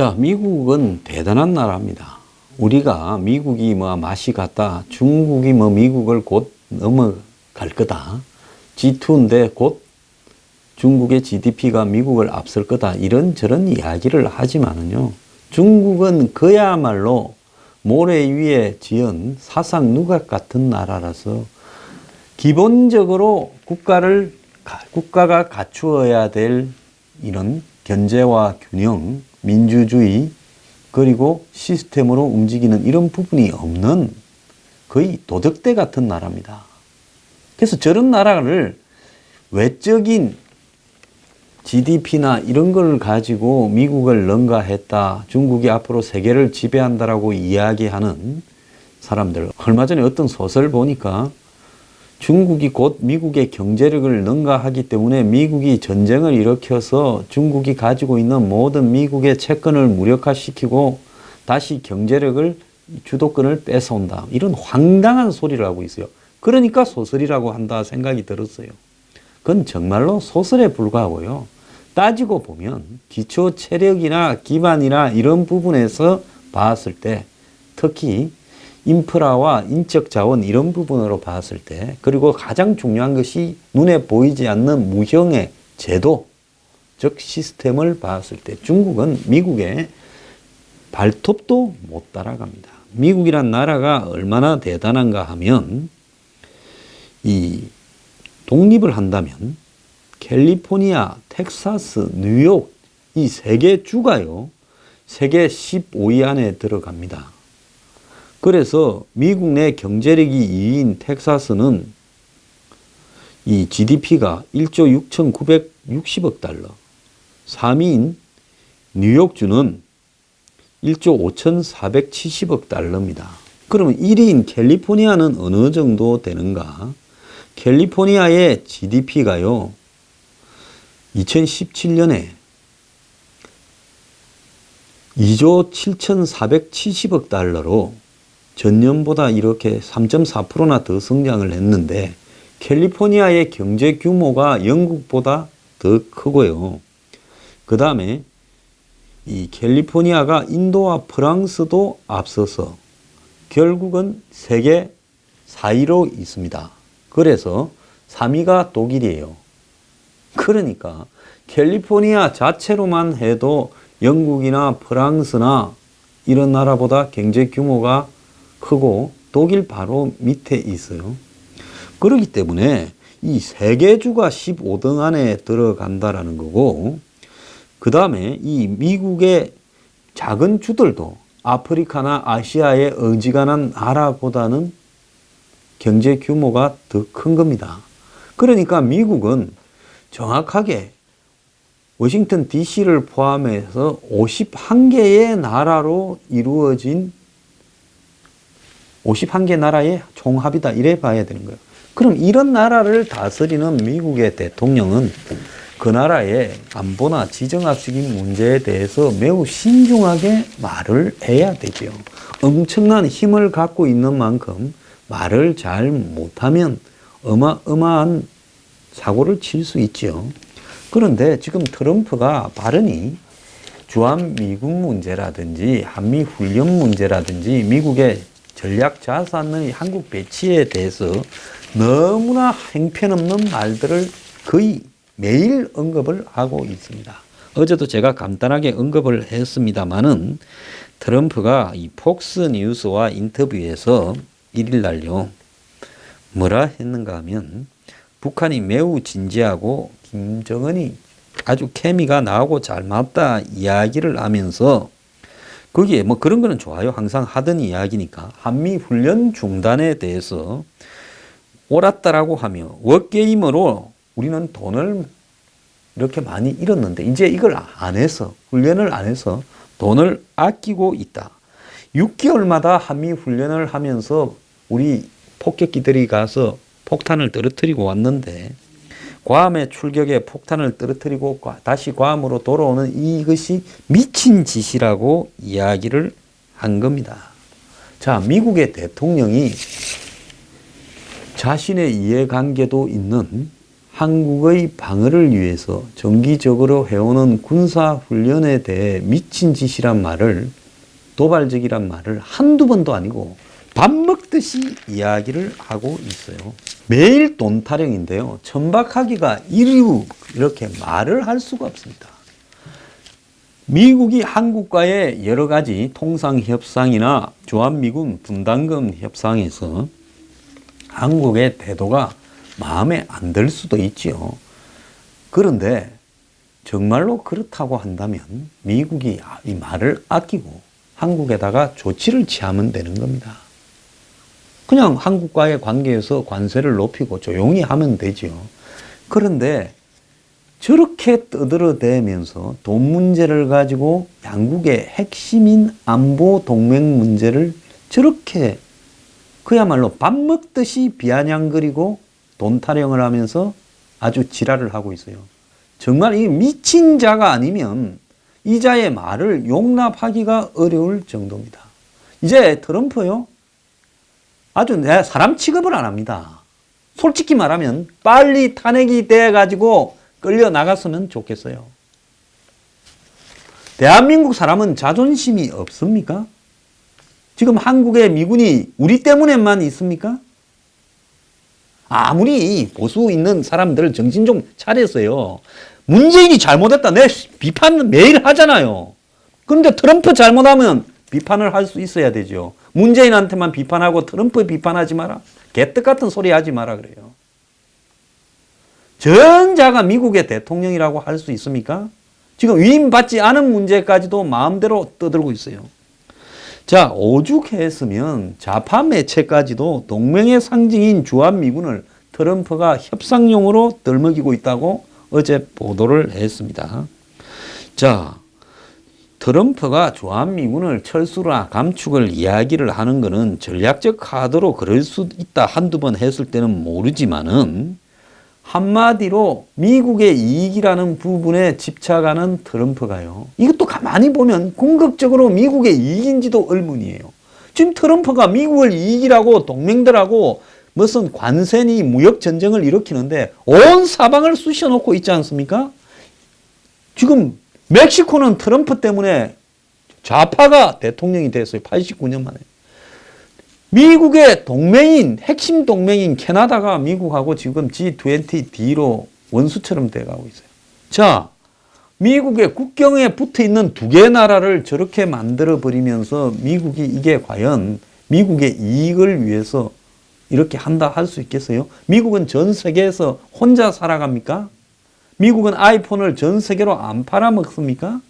자, 미국은 대단한 나라입니다. 우리가 미국이 뭐 맛이 같다, 중국이 뭐 미국을 곧 넘어갈 거다, G2인데 곧 중국의 GDP가 미국을 앞설 거다, 이런저런 이야기를 하지만은요, 중국은 그야말로 모래 위에 지은 사상 누각 같은 나라라서 기본적으로 국가를 가- 국가가 갖추어야 될 이런 견제와 균형, 민주주의 그리고 시스템으로 움직이는 이런 부분이 없는 거의 도적대 같은 나라입니다. 그래서 저런 나라를 외적인 GDP나 이런 걸 가지고 미국을 능가했다. 중국이 앞으로 세계를 지배한다라고 이야기하는 사람들. 얼마 전에 어떤 소설 보니까 중국이 곧 미국의 경제력을 능가하기 때문에 미국이 전쟁을 일으켜서 중국이 가지고 있는 모든 미국의 채권을 무력화시키고 다시 경제력을 주도권을 뺏어온다. 이런 황당한 소리를 하고 있어요. 그러니까 소설이라고 한다 생각이 들었어요. 그건 정말로 소설에 불과하고요. 따지고 보면 기초 체력이나 기반이나 이런 부분에서 봤을 때 특히 인프라와 인적 자원 이런 부분으로 봤을 때 그리고 가장 중요한 것이 눈에 보이지 않는 무형의 제도 즉 시스템을 봤을 때 중국은 미국의 발톱도 못 따라갑니다. 미국이란 나라가 얼마나 대단한가 하면 이 독립을 한다면 캘리포니아, 텍사스, 뉴욕 이 세 개 주가요. 세계 15위 안에 들어갑니다. 그래서 미국 내 경제력이 2위인 텍사스는 이 GDP가 1조 6,960억 달러, 3위인 뉴욕주는 1조 5,470억 달러입니다. 그러면 1위인 캘리포니아는 어느 정도 되는가? 캘리포니아의 GDP가요, 2017년에 2조 7,470억 달러로 전년보다 이렇게 3.4%나 더 성장을 했는데 캘리포니아의 경제 규모가 영국보다 더 크고요. 그 다음에 이 캘리포니아가 인도와 프랑스도 앞서서 결국은 세계 4위로 있습니다. 그래서 3위가 독일이에요. 그러니까 캘리포니아 자체로만 해도 영국이나 프랑스나 이런 나라보다 경제 규모가 크고 독일 바로 밑에 있어요. 그렇기 때문에 이 세계주가 15등 안에 들어간다라는 거고, 그 다음에 이 미국의 작은 주들도 아프리카나 아시아의 어지간한 나라보다는 경제 규모가 더 큰 겁니다. 그러니까 미국은 정확하게 워싱턴 DC를 포함해서 51개의 나라로 이루어진 51개 나라의 총합이다. 이래 봐야 되는 거예요. 그럼 이런 나라를 다스리는 미국의 대통령은 그 나라의 안보나 지정학적인 문제에 대해서 매우 신중하게 말을 해야 되죠. 엄청난 힘을 갖고 있는 만큼 말을 잘 못하면 어마어마한 사고를 칠 수 있죠. 그런데 지금 트럼프가 발언이 주한 미국 문제라든지 한미 훈련 문제라든지 미국의 전략 자산의 한국 배치에 대해서 너무나 행편없는 말들을 거의 매일 언급을 하고 있습니다. 어제도 제가 간단하게 언급을 했습니다만은 트럼프가 이 폭스 뉴스와 인터뷰에서 일일 날요 뭐라 했는가 하면 북한이 매우 진지하고 김정은이 아주 케미가 나오고 잘 맞다 이야기를 하면서 거기에 뭐 그런 거는 좋아요. 항상 하던 이야기니까 한미 훈련 중단에 대해서 옳았다라고 하며 워게임으로 우리는 돈을 이렇게 많이 잃었는데 이제 이걸 안 해서 훈련을 안 해서 돈을 아끼고 있다. 6개월마다 한미 훈련을 하면서 우리 폭격기들이 가서 폭탄을 떨어뜨리고 왔는데 괌의 출격에 폭탄을 떨어뜨리고 과- 다시 괌으로 돌아오는 이것이 미친 짓이라고 이야기를 한 겁니다. 자, 미국의 대통령이 자신의 이해관계도 있는 한국의 방어를 위해서 정기적으로 해오는 군사 훈련에 대해 미친 짓이란 말을 도발적이란 말을 한두 번도 아니고 밥 먹듯이 이야기를 하고 있어요. 매일 돈 타령인데요. 천박하기가 이루 이렇게 말을 할 수가 없습니다. 미국이 한국과의 여러 가지 통상 협상이나 조한미군 분담금 협상에서 한국의 태도가 마음에 안 들 수도 있지요. 그런데 정말로 그렇다고 한다면 미국이 이 말을 아끼고 한국에다가 조치를 취하면 되는 겁니다. 그냥 한국과의 관계에서 관세를 높이고 조용히 하면 되지요. 그런데 저렇게 떠들어대면서 돈 문제를 가지고 양국의 핵심인 안보 동맹 문제를 저렇게 그야말로 밥 먹듯이 비아냥거리고 돈 타령을 하면서 아주 지랄을 하고 있어요. 정말 이 미친 자가 아니면 이 자의 말을 용납하기가 어려울 정도입니다. 이제 트럼프요. 아주 내 사람 취급을 안 합니다. 솔직히 말하면 빨리 탄핵이 돼 가지고 끌려 나갔으면 좋겠어요. 대한민국 사람은 자존심이 없습니까? 지금 한국의 미군이 우리 때문에만 있습니까? 아무리 보수 있는 사람들 정신 좀 차렸어요. 문재인이 잘못했다. 내 비판 매일 하잖아요. 그런데 트럼프 잘못하면 비판을 할 수 있어야 되죠. 문재인한테만 비판하고 트럼프 비판하지 마라. 개떡 같은 소리 하지 마라 그래요. 전자가 미국의 대통령이라고 할 수 있습니까? 지금 위임받지 않은 문제까지도 마음대로 떠들고 있어요. 자, 오죽했으면 좌파 매체까지도 동맹의 상징인 주한미군을 트럼프가 협상용으로 덜먹이고 있다고 어제 보도를 했습니다. 자, 트럼프가 주한미군을 철수나 감축을 이야기를 하는 것은 전략적 카드로 그럴 수 있다 한두 번 했을 때는 모르지만은 한마디로 미국의 이익이라는 부분에 집착하는 트럼프가요. 이것도 가만히 보면 궁극적으로 미국의 이익인지도 의문이에요. 지금 트럼프가 미국을 이익이라고 동맹들하고 무슨 관세니 무역 전쟁을 일으키는데 온 사방을 쑤셔놓고 있지 않습니까? 지금 멕시코는 트럼프 때문에 좌파가 대통령이 됐어요. 89년 만에. 미국의 동맹인, 핵심 동맹인 캐나다가 미국하고 지금 G20D로 원수처럼 돼가고 있어요. 자, 미국의 국경에 붙어 있는 두 개 나라를 저렇게 만들어 버리면서 미국이 이게 과연 미국의 이익을 위해서 이렇게 한다 할 수 있겠어요? 미국은 전 세계에서 혼자 살아갑니까? 미국은 아이폰을 전 세계로 안 팔아먹습니까?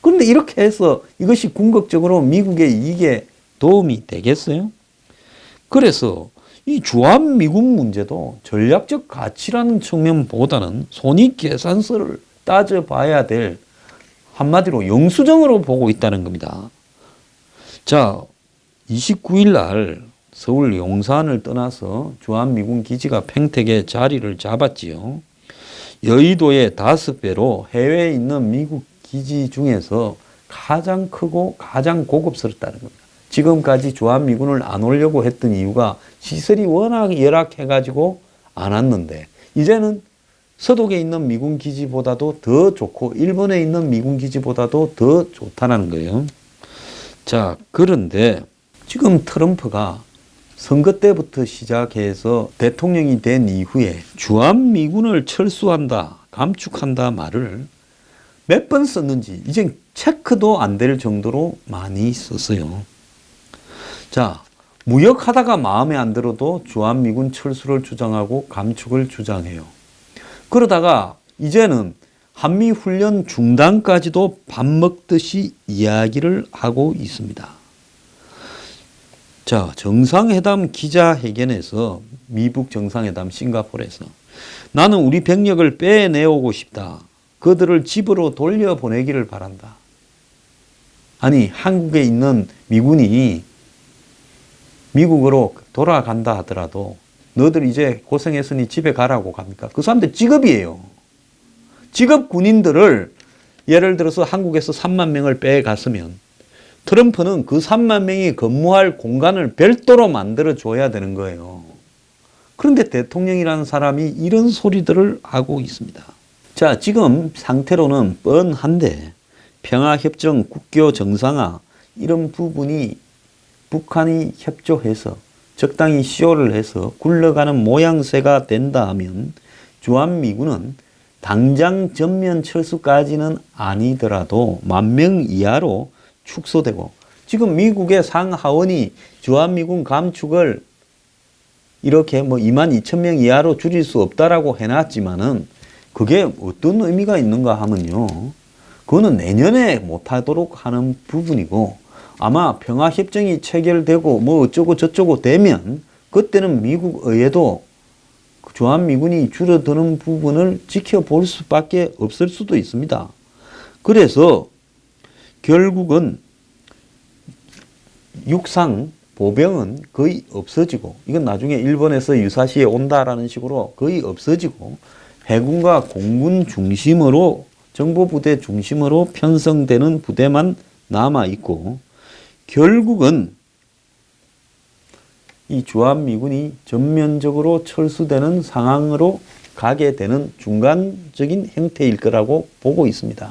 그런데 이렇게 해서 이것이 궁극적으로 미국의 이익에 도움이 되겠어요? 그래서 이 주한미군 문제도 전략적 가치라는 측면보다는 손익계산서를 따져봐야 될 한마디로 영수증으로 보고 있다는 겁니다. 자, 29일 날 서울 용산을 떠나서 주한미군 기지가 팽택에 자리를 잡았지요. 여의도의 다섯 배로 해외에 있는 미국 기지 중에서 가장 크고 가장 고급스럽다는 겁니다. 지금까지 주한미군을 안 오려고 했던 이유가 시설이 워낙 열악해가지고 안 왔는데 이제는 서독에 있는 미군 기지보다도 더 좋고 일본에 있는 미군 기지보다도 더 좋다는 거예요. 자, 그런데 지금 트럼프가 선거 때부터 시작해서 대통령이 된 이후에 주한미군을 철수한다, 감축한다 말을 몇 번 썼는지 이제 체크도 안 될 정도로 많이 썼어요. 자, 무역하다가 마음에 안 들어도 주한미군 철수를 주장하고 감축을 주장해요. 그러다가 이제는 한미 훈련 중단까지도 밥 먹듯이 이야기를 하고 있습니다. 자, 정상회담 기자회견에서 미북 정상회담 싱가포르에서 나는 우리 병력을 빼내오고 싶다. 그들을 집으로 돌려보내기를 바란다. 아니, 한국에 있는 미군이 미국으로 돌아간다 하더라도 너들 이제 고생했으니 집에 가라고 갑니까? 그 사람들 직업이에요. 직업 군인들을 예를 들어서 한국에서 3만 명을 빼갔으면 트럼프는 그 3만 명이 근무할 공간을 별도로 만들어 줘야 되는 거예요. 그런데 대통령이라는 사람이 이런 소리들을 하고 있습니다. 자, 지금 상태로는 뻔한데 평화협정, 국교 정상화 이런 부분이 북한이 협조해서 적당히 시효를 해서 굴러가는 모양새가 된다 하면 주한미군은 당장 전면 철수까지는 아니더라도 만 명 이하로 축소되고 지금 미국의 상하원이 주한미군 감축을 이렇게 뭐 2만 2천 명 이하로 줄일 수 없다라고 해놨지만은 그게 어떤 의미가 있는가 하면요. 그거는 내년에 못하도록 하는 부분이고 아마 평화협정이 체결되고 뭐 어쩌고 저쩌고 되면 그때는 미국 의회도 주한미군이 줄어드는 부분을 지켜볼 수밖에 없을 수도 있습니다. 그래서 결국은 육상 보병은 거의 없어지고 이건 나중에 일본에서 유사시에 온다라는 식으로 거의 없어지고 해군과 공군 중심으로 정보부대 중심으로 편성되는 부대만 남아 있고 결국은 이 주한미군이 전면적으로 철수되는 상황으로 가게 되는 중간적인 형태일 거라고 보고 있습니다.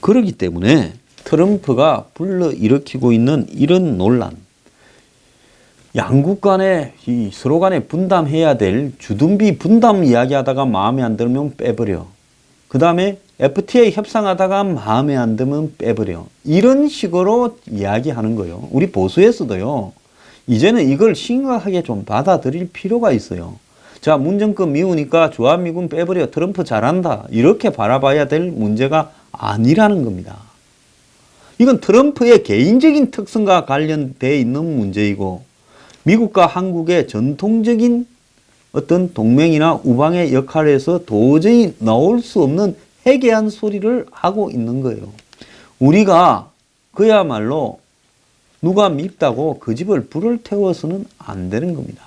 그렇기 때문에 트럼프가 불러일으키고 있는 이런 논란, 양국 간에 이 서로 간에 분담해야 될 주둔비 분담 이야기하다가 마음에 안 들면 빼버려. 그 다음에 FTA 협상하다가 마음에 안 들면 빼버려. 이런 식으로 이야기하는 거예요. 우리 보수에서도요. 이제는 이걸 심각하게 좀 받아들일 필요가 있어요. 자, 문정권 미우니까 주한미군 빼버려. 트럼프 잘한다. 이렇게 바라봐야 될 문제가 아니라는 겁니다. 이건 트럼프의 개인적인 특성과 관련돼 있는 문제이고 미국과 한국의 전통적인 어떤 동맹이나 우방의 역할에서 도저히 나올 수 없는 해괴한 소리를 하고 있는 거예요. 우리가 그야말로 누가 밉다고 그 집을 불을 태워서는 안 되는 겁니다.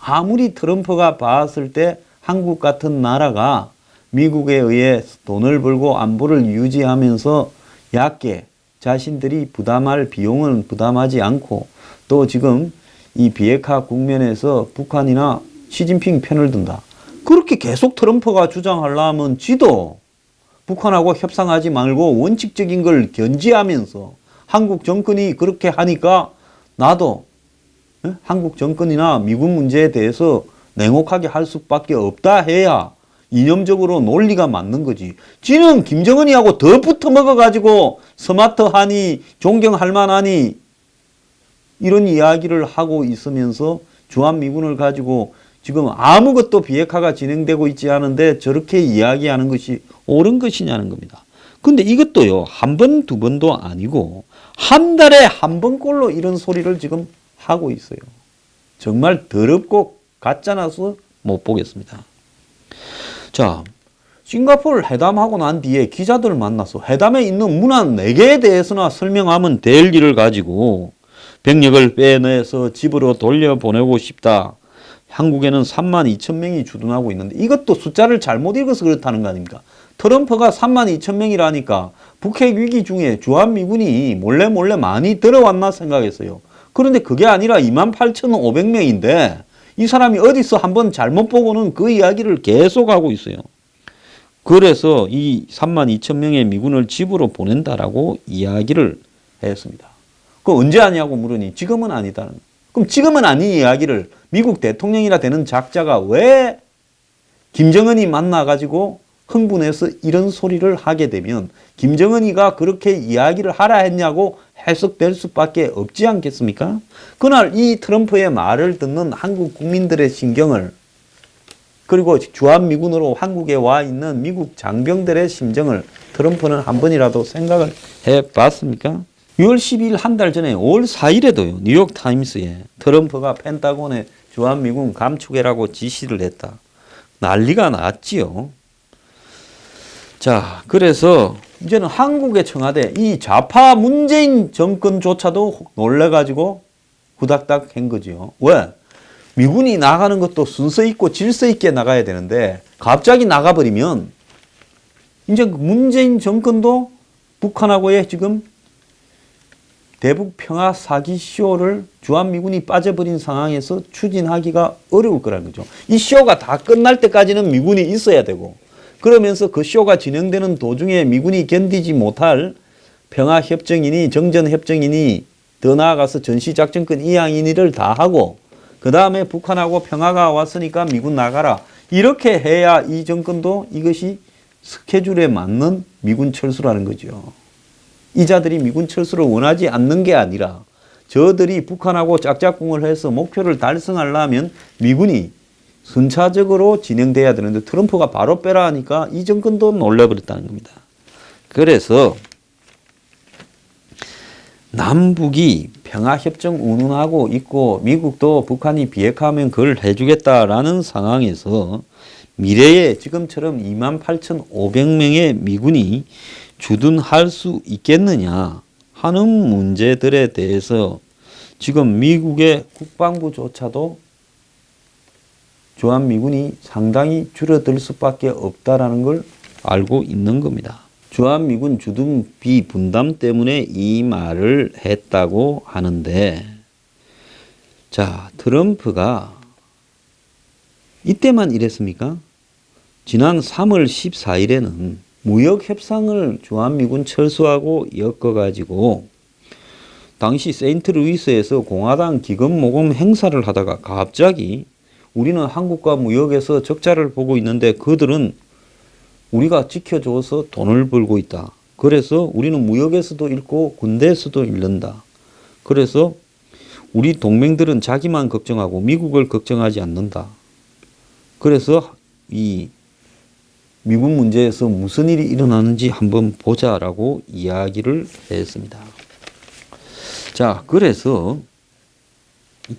아무리 트럼프가 봤을 때 한국 같은 나라가 미국에 의해 돈을 벌고 안보를 유지하면서 얕게 자신들이 부담할 비용은 부담하지 않고 또 지금 이 비핵화 국면에서 북한이나 시진핑 편을 든다. 그렇게 계속 트럼프가 주장하려면 지도 북한하고 협상하지 말고 원칙적인 걸 견지하면서 한국 정권이 그렇게 하니까 나도 예? 한국 정권이나 미군 문제에 대해서 냉혹하게 할 수밖에 없다 해야 이념적으로 논리가 맞는 거지. 지는 김정은이하고 더 붙어 먹어가지고 스마트하니 존경할 만하니 이런 이야기를 하고 있으면서 주한미군을 가지고 지금 아무것도 비핵화가 진행되고 있지 않은데 저렇게 이야기하는 것이 옳은 것이냐는 겁니다. 근데 이것도요, 한 번, 두 번도 아니고, 한 달에 한 번꼴로 이런 소리를 지금 하고 있어요. 정말 더럽고 가짜나서 못 보겠습니다. 자, 싱가포르 회담하고 난 뒤에 기자들을 만나서 회담에 있는 문안 4개에 대해서나 설명하면 될 일을 가지고 병력을 빼내서 집으로 돌려보내고 싶다. 한국에는 3만 2천 명이 주둔하고 있는데 이것도 숫자를 잘못 읽어서 그렇다는 거 아닙니까? 트럼프가 3만 2천 명이라니까 북핵 위기 중에 주한미군이 몰래 몰래 많이 들어왔나 생각했어요. 그런데 그게 아니라 2만 8,500명인데 이 사람이 어디서 한번 잘못 보고는 그 이야기를 계속하고 있어요. 그래서 이 3만 2천 명의 미군을 집으로 보낸다라고 이야기를 했습니다. 그 언제 하냐고 물으니 지금은 아니다는. 그럼 지금은 아닌 이야기를 미국 대통령이라 되는 작자가 왜 김정은이 만나가지고 흥분해서 이런 소리를 하게 되면 김정은이가 그렇게 이야기를 하라 했냐고 해석될 수밖에 없지 않겠습니까? 그날 이 트럼프의 말을 듣는 한국 국민들의 신경을 그리고 주한미군으로 한국에 와 있는 미국 장병들의 심정을 트럼프는 한 번이라도 생각을 해 봤습니까? 6월 12일 한 달 전에 5월 4일에도요, 뉴욕 타임스에 트럼프가 펜타곤에 주한미군 감축해라고 지시를 했다. 난리가 났지요. 자, 그래서 이제는 한국의 청와대, 이 좌파 문재인 정권조차도 놀래가지고 후닥닥 한 거지요. 왜? 미군이 나가는 것도 순서 있고 질서 있게 나가야 되는데 갑자기 나가버리면 이제 그 문재인 정권도 북한하고의 지금 대북 평화 사기 쇼를 주한미군이 빠져버린 상황에서 추진하기가 어려울 거라는 거죠. 이 쇼가 다 끝날 때까지는 미군이 있어야 되고 그러면서 그 쇼가 진행되는 도중에 미군이 견디지 못할 평화협정이니 정전협정이니 더 나아가서 전시작전권 이양인의를 다 하고 그 다음에 북한하고 평화가 왔으니까 미군 나가라 이렇게 해야 이 정권도 이것이 스케줄에 맞는 미군 철수라는 거죠. 이자들이 미군 철수를 원하지 않는 게 아니라 저들이 북한하고 짝짝꿍을 해서 목표를 달성하려면 미군이 순차적으로 진행돼야 되는데 트럼프가 바로 빼라 하니까 이 정권도 놀라버렸다는 겁니다. 그래서 남북이 평화협정 운운하고 있고 미국도 북한이 비핵화하면 그걸 해주겠다라는 상황에서 미래에 지금처럼 28,500명의 미군이 주둔할 수 있겠느냐 하는 문제들에 대해서 지금 미국의 국방부조차도 주한미군이 상당히 줄어들 수밖에 없다라는 걸 알고 있는 겁니다. 주한미군 주둔비 분담 때문에 이 말을 했다고 하는데 자 트럼프가 이때만 이랬습니까? 지난 3월 14일에는 무역 협상을 주한미군 철수하고 엮어가지고 당시 세인트루이스에서 공화당 기금 모금 행사를 하다가 갑자기 우리는 한국과 무역에서 적자를 보고 있는데 그들은 우리가 지켜줘서 돈을 벌고 있다. 그래서 우리는 무역에서도 잃고 군대에서도 잃는다. 그래서 우리 동맹들은 자기만 걱정하고 미국을 걱정하지 않는다. 그래서 이 미국 문제에서 무슨 일이 일어나는지 한번 보자라고 이야기를 했습니다. 자, 그래서 이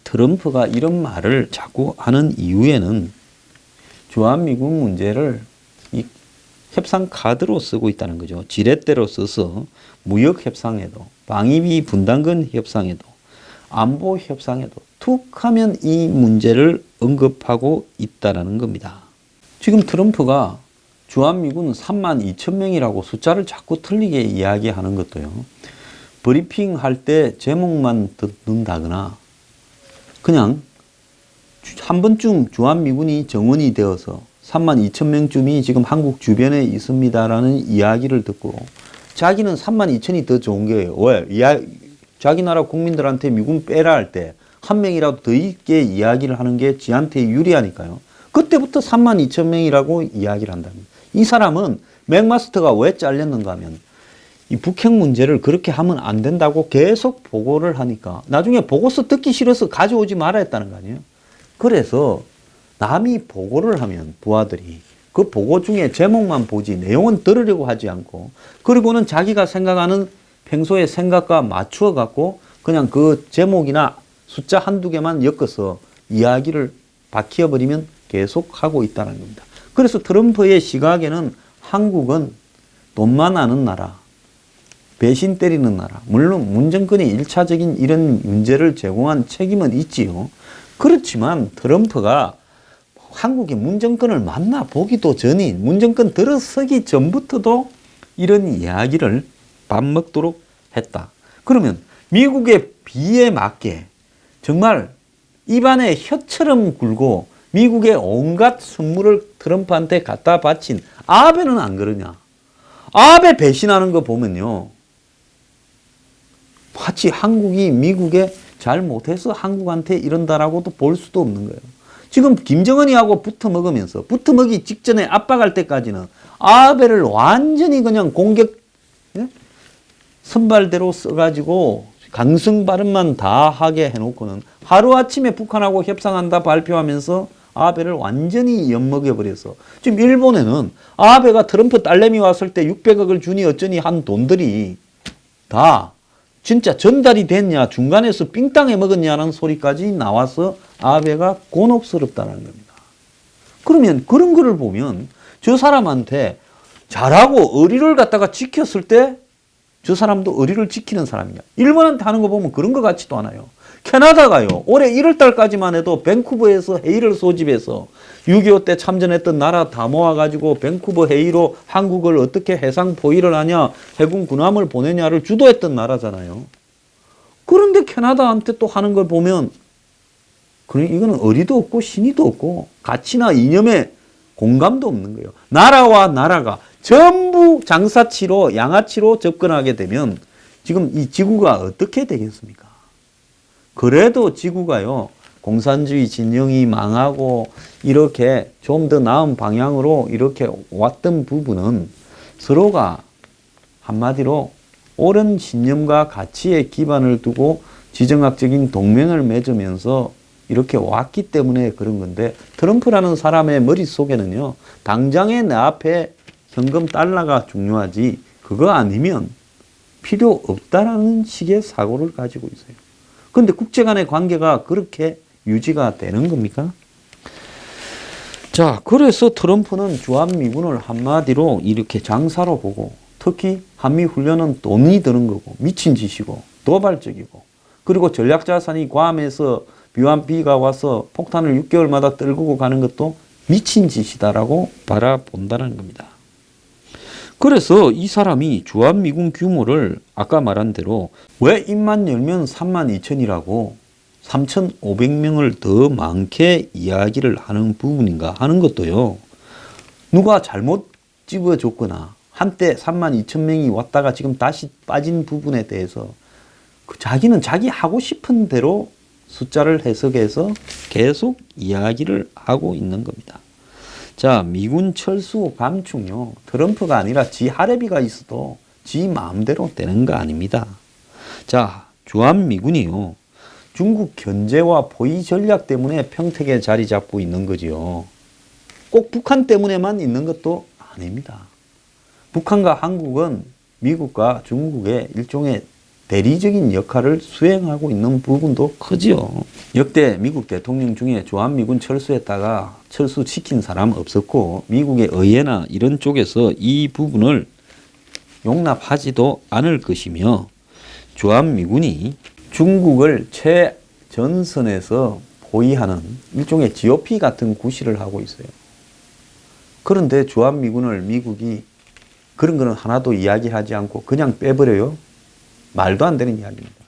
트럼프가 이런 말을 자꾸 하는 이유에는 주한미국 문제를 이 협상 카드로 쓰고 있다는 거죠. 지렛대로 써서 무역 협상에도 방위비 분담금 협상에도 안보 협상에도 툭 하면 이 문제를 언급하고 있다라는 겁니다. 지금 트럼프가 주한미군 3만 2천 명이라고 숫자를 자꾸 틀리게 이야기하는 것도요. 브리핑 할 때 제목만 듣는다거나 그냥 한 번쯤 주한미군이 정원이 되어서 3만 2천 명쯤이 지금 한국 주변에 있습니다라는 이야기를 듣고 자기는 3만 2천이 더 좋은 거예요. 왜? 이야, 자기 나라 국민들한테 미군 빼라 할 때 한 명이라도 더 있게 이야기를 하는 게 지한테 유리하니까요. 그때부터 3만 2천 명이라고 이야기를 거예요. 이 사람은 맥마스터가 왜 잘렸는가 하면 이 북핵 문제를 그렇게 하면 안 된다고 계속 보고를 하니까 나중에 보고서 듣기 싫어서 가져오지 말아 했다는 거 아니에요. 그래서 남이 보고를 하면 부하들이 그 보고 중에 제목만 보지 내용은 들으려고 하지 않고 그리고는 자기가 생각하는 평소의 생각과 맞추어 갖고 그냥 그 제목이나 숫자 한두 개만 엮어서 이야기를 바뀌어 버리면 계속 하고 있다는 겁니다. 그래서 트럼프의 시각에는 한국은 돈만 아는 나라, 배신 때리는 나라. 물론 문정권이 일차적인 이런 문제를 제공한 책임은 있지요. 그렇지만 트럼프가 한국의 문정권을 만나 보기도 전인 문정권 들어서기 전부터도 이런 이야기를 밥 먹도록 했다. 그러면 미국의 비에 맞게 정말 입안에 혀처럼 굴고 미국의 온갖 선물을 트럼프한테 갖다 바친 아베는 안 그러냐? 아베 배신하는 거 보면요. 마치 한국이 미국에 잘못해서 한국한테 이런다라고도 볼 수도 없는 거예요. 지금 김정은이하고 붙어 먹으면서 붙어 먹기 직전에 압박할 때까지는 아베를 완전히 그냥 공격 예? 선발대로 써가지고 강성 발언만 다 하게 해놓고는 하루아침에 북한하고 협상한다 발표하면서 아베를 완전히 엿먹여버려서 지금 일본에는 아베가 트럼프 딸내미 왔을 때 600억을 주니 어쩌니 한 돈들이 다 진짜 전달이 됐냐 중간에서 삥땅에 먹었냐는 소리까지 나와서 아베가 곤혹스럽다는 겁니다. 그러면 그런 거를 보면 저 사람한테 잘하고 의리를 갖다가 지켰을 때 저 사람도 의리를 지키는 사람이냐. 일본한테 하는 거 보면 그런 것 같지도 않아요. 캐나다가요. 올해 1월 달까지만 해도 밴쿠버에서 회의를 소집해서 6.25 때 참전했던 나라 다 모아가지고 밴쿠버 회의로 한국을 어떻게 해상 포위를 하냐, 해군 군함을 보내냐를 주도했던 나라잖아요. 그런데 캐나다한테 또 하는 걸 보면 그래 이거는 의리도 없고 신의도 없고 가치나 이념에 공감도 없는 거예요. 나라와 나라가 전부 장사치로 양아치로 접근하게 되면 지금 이 지구가 어떻게 되겠습니까? 그래도 지구가요 공산주의 진영이 망하고 이렇게 좀 더 나은 방향으로 이렇게 왔던 부분은 서로가 한마디로 옳은 신념과 가치에 기반을 두고 지정학적인 동맹을 맺으면서 이렇게 왔기 때문에 그런 건데 트럼프라는 사람의 머릿속에는요 당장에 내 앞에 현금 달러가 중요하지 그거 아니면 필요 없다라는 식의 사고를 가지고 있어요. 그런데 국제 간의 관계가 그렇게 유지가 되는 겁니까? 자, 그래서 트럼프는 주한미군을 한마디로 이렇게 장사로 보고 특히 한미훈련은 돈이 드는 거고 미친 짓이고 도발적이고 그리고 전략자산이 괌에서 비완비가 와서 폭탄을 6개월마다 떨구고 가는 것도 미친 짓이다라고 바라본다는 겁니다. 그래서 이 사람이 주한미군 규모를 아까 말한 대로 왜 입만 열면 3만 2천이라고 3,500명을 더 많게 이야기를 하는 부분인가 하는 것도요. 누가 잘못 집어줬거나 한때 3만 2천 명이 왔다가 지금 다시 빠진 부분에 대해서 그 자기는 자기 하고 싶은 대로 숫자를 해석해서 계속 이야기를 하고 있는 겁니다. 자, 미군 철수 감축요. 트럼프가 아니라 지 하레비가 있어도 지 마음대로 되는 거 아닙니다. 자, 주한미군이요. 중국 견제와 포위 전략 때문에 평택에 자리 잡고 있는 거지요. 꼭 북한 때문에만 있는 것도 아닙니다. 북한과 한국은 미국과 중국의 일종의 대리적인 역할을 수행하고 있는 부분도 크지요. 역대 미국 대통령 중에 주한미군 철수했다가 철수시킨 사람 없었고 미국의 의회나 이런 쪽에서 이 부분을 용납하지도 않을 것이며 주한미군이 중국을 최전선에서 보위하는 일종의 GOP 같은 구실을 하고 있어요. 그런데 주한미군을 미국이 그런 거는 하나도 이야기하지 않고 그냥 빼버려요. 말도 안 되는 이야기입니다.